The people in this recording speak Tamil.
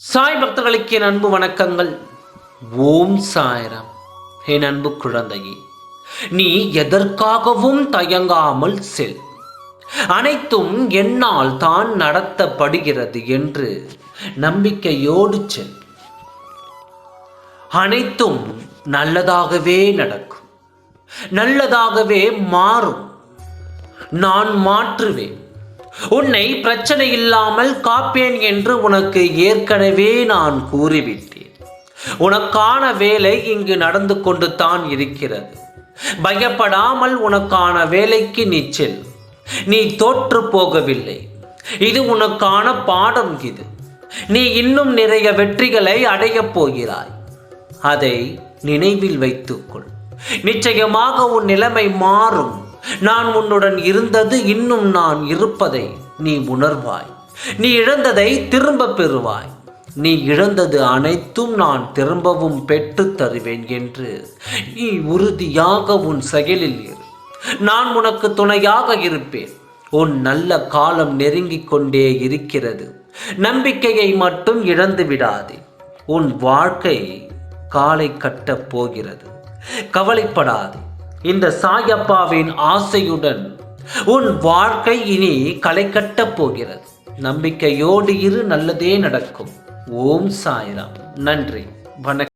சாய் பக்தர்களுக்கு என் அன்பு வணக்கங்கள். ஓம் சாய்ராம். என் அன்பு குழந்தையே நீ எதற்காகவும் தயங்காமல் செல். அனைத்தும் என்னால் தான் நடத்தப்படுகிறது என்று நம்பிக்கையோடு செல். அனைத்தும் நல்லதாகவே நடக்கும். நல்லதாகவே மாறும். நான் மாற்றுவேன். உன்னை பிரச்சனை இல்லாமல் காப்பேன் என்று உனக்கு ஏற்கனவே நான் கூறிவிட்டேன். உனக்கான வேலை இங்கு நடந்து கொண்டு தான் இருக்கிறது. பயப்படாமல் உனக்கான வேலைக்கு நீ செல். நீ தோற்று போகவில்லை. இது உனக்கான பாடம் இது. நீ இன்னும் நிறைய வெற்றிகளை அடையப் போகிறாய். அதை நினைவில் வைத்துக்கொள். நிச்சயமாக உன் நிலைமை மாறும். நான் உன்னுடன் இருந்தது இன்னும் நான் இருப்பதை நீ உணர்வாய். நீ இழந்ததை திரும்ப பெறுவாய். நீ இழந்தது அனைத்தும் நான் திரும்பவும் பெற்றுத் தருவேன் என்று நீ உறுதியாக உன் செயலில் இரு. நான் உனக்கு துணையாக இருப்பேன். உன் நல்ல காலம் நெருங்கிக் கொண்டே இருக்கிறது. நம்பிக்கையை மட்டும் இழந்து விடாதே. உன் வாழ்க்கை காலை கட்டப் போகிறது. கவலைப்படாதே. இந்த சாயப்பாவின் ஆசையுடன் உன் வாழ்க்கை இனி களை கட்டப் போகிறது. நம்பிக்கையோடு இரு நல்லதே நடக்கும். ஓம் சாய்ராம். நன்றி. வணக்கம்.